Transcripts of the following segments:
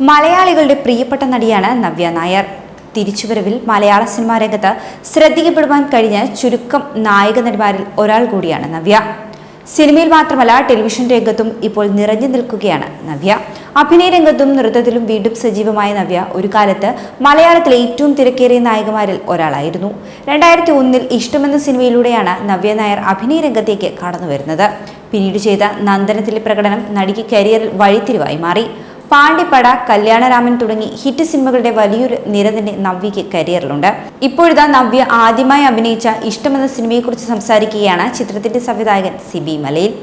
മലയാളികളുടെ പ്രിയപ്പെട്ട നടിയാണ് നവ്യ നായർ. തിരിച്ചുവരവിൽ മലയാള സിനിമാ രംഗത്ത് ശ്രദ്ധിക്കപ്പെടുവാൻ കഴിഞ്ഞ ചുരുക്കം നായക നടിമാരിൽ ഒരാൾ കൂടിയാണ് നവ്യ. സിനിമയിൽ മാത്രമല്ല ടെലിവിഷൻ രംഗത്തും ഇപ്പോൾ നിറഞ്ഞു നിൽക്കുകയാണ് നവ്യ. അഭിനയ രംഗത്തും നൃത്തത്തിലും വീണ്ടും സജീവമായ നവ്യ ഒരു കാലത്ത് മലയാളത്തിലെ ഏറ്റവും തിരക്കേറിയ നായകമാരിൽ ഒരാളായിരുന്നു. രണ്ടായിരത്തി ഒന്നിൽ ഇഷ്ടമെന്ന സിനിമയിലൂടെയാണ് നവ്യ നായർ അഭിനയ രംഗത്തേക്ക് കടന്നു വരുന്നത് പിന്നീട് ചെയ്ത നന്ദനത്തിലെ പ്രകടനം നടിക്ക് കരിയറിൽ വഴിത്തിരിവായി മാറി. പാണ്ടിപ്പട കല്യാണരാമൻ തുടങ്ങി ഹിറ്റ് സിനിമകളുടെ വലിയൊരു നിര തന്നെ നവ്യയ്ക്ക് കരിയറിലുണ്ട്. ഇപ്പോഴിതാ നവ്യ ആദ്യമായി അഭിനയിച്ച ഇഷ്ടമെന്ന സിനിമയെക്കുറിച്ച് സംസാരിക്കുകയാണ് ചിത്രത്തിന്റെ സംവിധായകൻ സിബി മലയിൽ.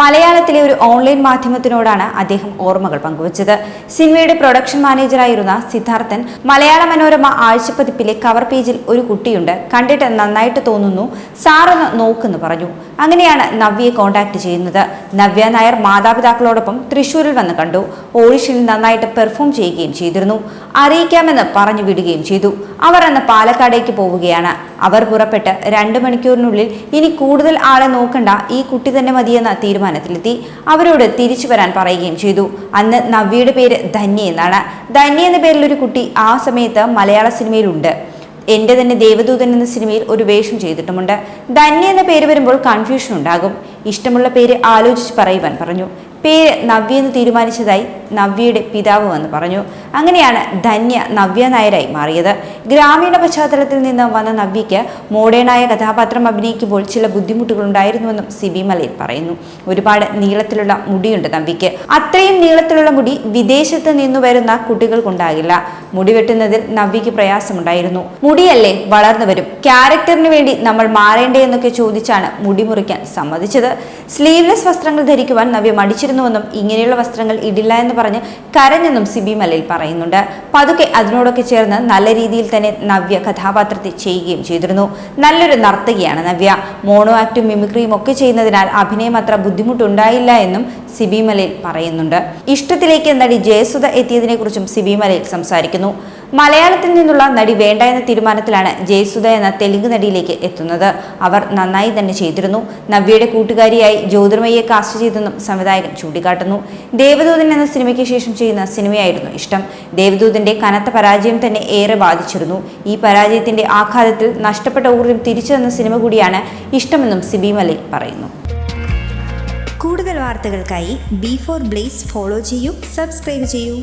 മലയാളത്തിലെ ഒരു ഓൺലൈൻ മാധ്യമത്തിനോടാണ് അദ്ദേഹം ഓർമ്മകൾ പങ്കുവച്ചത്. സിനിമയുടെ പ്രൊഡക്ഷൻ മാനേജറായിരുന്ന സിദ്ധാർത്ഥൻ മലയാള മനോരമ ആഴ്ചപ്പതിപ്പിലെ കവർ പേജിൽ ഒരു കുട്ടിയുണ്ട്. കണ്ടിട്ട് നന്നായിട്ട് തോന്നുന്നു സാറൊന്ന് നോക്കെന്ന് പറഞ്ഞു. അങ്ങനെയാണ് നവ്യയെ കോൺടാക്ട് ചെയ്യുന്നത്. നവ്യ നായർ മാതാപിതാക്കളോടൊപ്പം തൃശൂരിൽ വന്ന് കണ്ടു. ഓഡിഷനിൽ നന്നായിട്ട് പെർഫോം ചെയ്യുകയും ചെയ്തിരുന്നു. അറിയിക്കാമെന്ന് പറഞ്ഞു വിടുകയും ചെയ്തു. അവർ അന്ന് പാലക്കാടേക്ക് പോവുകയാണ്. അവർ പുറപ്പെട്ട് രണ്ട് മണിക്കൂറിനുള്ളിൽ ഇനി കൂടുതൽ ആളെ നോക്കണ്ട ഈ കുട്ടി തന്നെ മതിയെന്ന തീരുമാനത്തിലെത്തി. അവരോട് തിരിച്ചു വരാൻ പറയുകയും ചെയ്തു. അന്ന് നവ്യയുടെ പേര് ധന്യ എന്നാണ്. ധന്യ എന്ന പേരിലൊരു കുട്ടി ആ സമയത്ത് മലയാള സിനിമയിലുണ്ട്. എന്റെ തന്നെ ദേവദൂതൻ എന്ന സിനിമയിൽ ഒരു വേഷം ചെയ്തിട്ടുമുണ്ട്. ധന്യ എന്ന പേര് വരുമ്പോൾ കൺഫ്യൂഷൻ ഉണ്ടാകും. ഇഷ്ടമുള്ള പേര് ആലോചിച്ച് പറയുവാൻ പറഞ്ഞു. പേര് നവ്യ എന്ന് തീരുമാനിച്ചതായി നവ്യയുടെ പിതാവ് വന്ന് പറഞ്ഞു. അങ്ങനെയാണ് ധന്യ നവ്യ നായരായി മാറിയത്. ഗ്രാമീണ പശ്ചാത്തലത്തിൽ നിന്ന് വന്ന നവ്യയ്ക്ക് മോഡേണായ കഥാപാത്രം അഭിനയിക്കുമ്പോൾ ചില ബുദ്ധിമുട്ടുകൾ ഉണ്ടായിരുന്നുവെന്നും സിബി മലയിൽ പറയുന്നു. ഒരുപാട് നീളത്തിലുള്ള മുടിയുണ്ട് നവ്യയ്ക്ക്. അത്രയും നീളത്തിലുള്ള മുടി വിദേശത്ത് നിന്ന് വരുന്ന കുട്ടികൾക്കുണ്ടാകില്ല. മുടി വെട്ടുന്നതിൽ നവ്യയ്ക്ക് പ്രയാസമുണ്ടായിരുന്നു. മുടിയല്ലേ വളർന്നു വരും ക്യാരക്ടറിന് വേണ്ടി നമ്മൾ മാറേണ്ടേ എന്നൊക്കെ ചോദിച്ചാണ് മുടി മുറിക്കാൻ സമ്മതിച്ചത്. സ്ലീവ്ലെസ് വസ്ത്രങ്ങൾ ധരിക്കുവാൻ നവ്യ മടിച്ചിരുന്നുവെന്നും ഇങ്ങനെയുള്ള വസ്ത്രങ്ങൾ ഇടില്ല എന്ന് പറഞ്ഞ് കരഞ്ഞെന്നും സിബി മലയിൽ പറയുന്നുണ്ട്. പതുക്കെ അതിനോടൊക്കെ ചേർന്ന് നല്ല രീതിയിൽ തന്നെ നവ്യ കഥാപാത്രത്തെ ചെയ്യുകയും ചെയ്തിരുന്നു. നല്ലൊരു നർത്തകിയാണ് നവ്യ. മോണോ ആക്റ്റും മിമിക്രിയും ഒക്കെ ചെയ്യുന്നതിനാൽ അഭിനയം അത്ര ബുദ്ധിമുട്ടുണ്ടായില്ല എന്നും സിബി മലയിൽ പറയുന്നുണ്ട്. ഇഷ്ടത്തിലേക്ക് നടി ജയസുധ എത്തിയതിനെക്കുറിച്ചും സിബി മലയിൽ സംസാരിക്കുന്നു. മലയാളത്തിൽ നിന്നുള്ള നടി വേണ്ട എന്ന തീരുമാനത്തിലാണ് ജയസുധ എന്ന തെലുങ്ക് നടിയിലേക്ക് എത്തുന്നത്. അവർ നന്നായി തന്നെ ചെയ്തിരുന്നു. നവ്യയുടെ കൂട്ടുകാരിയായി ജ്യോതിർമയെ കാസ്റ്റ് ചെയ്തെന്നും സംവിധായകൻ ചൂണ്ടിക്കാട്ടുന്നു. ദേവദൂതൻ എന്ന സിനിമയ്ക്ക് ശേഷം ചെയ്യുന്ന സിനിമയായിരുന്നു ഇഷ്ടം. ദേവദൂതന്റെ കനത്ത പരാജയം തന്നെ ഏറെ ബാധിച്ചിരുന്നു. ഈ പരാജയത്തിന്റെ ആഘാതത്തിൽ നഷ്ടപ്പെട്ട ഊർജം തിരിച്ചു തന്ന സിനിമ കൂടിയാണ് ഇഷ്ടമെന്നും സിബി മലയിൽ പറയുന്നു. കൂടുതൽ വാർത്തകൾക്കായി ബി ഫോർ ബ്ലേസ് ഫോളോ ചെയ്യൂ സബ്സ്ക്രൈബ് ചെയ്യൂ.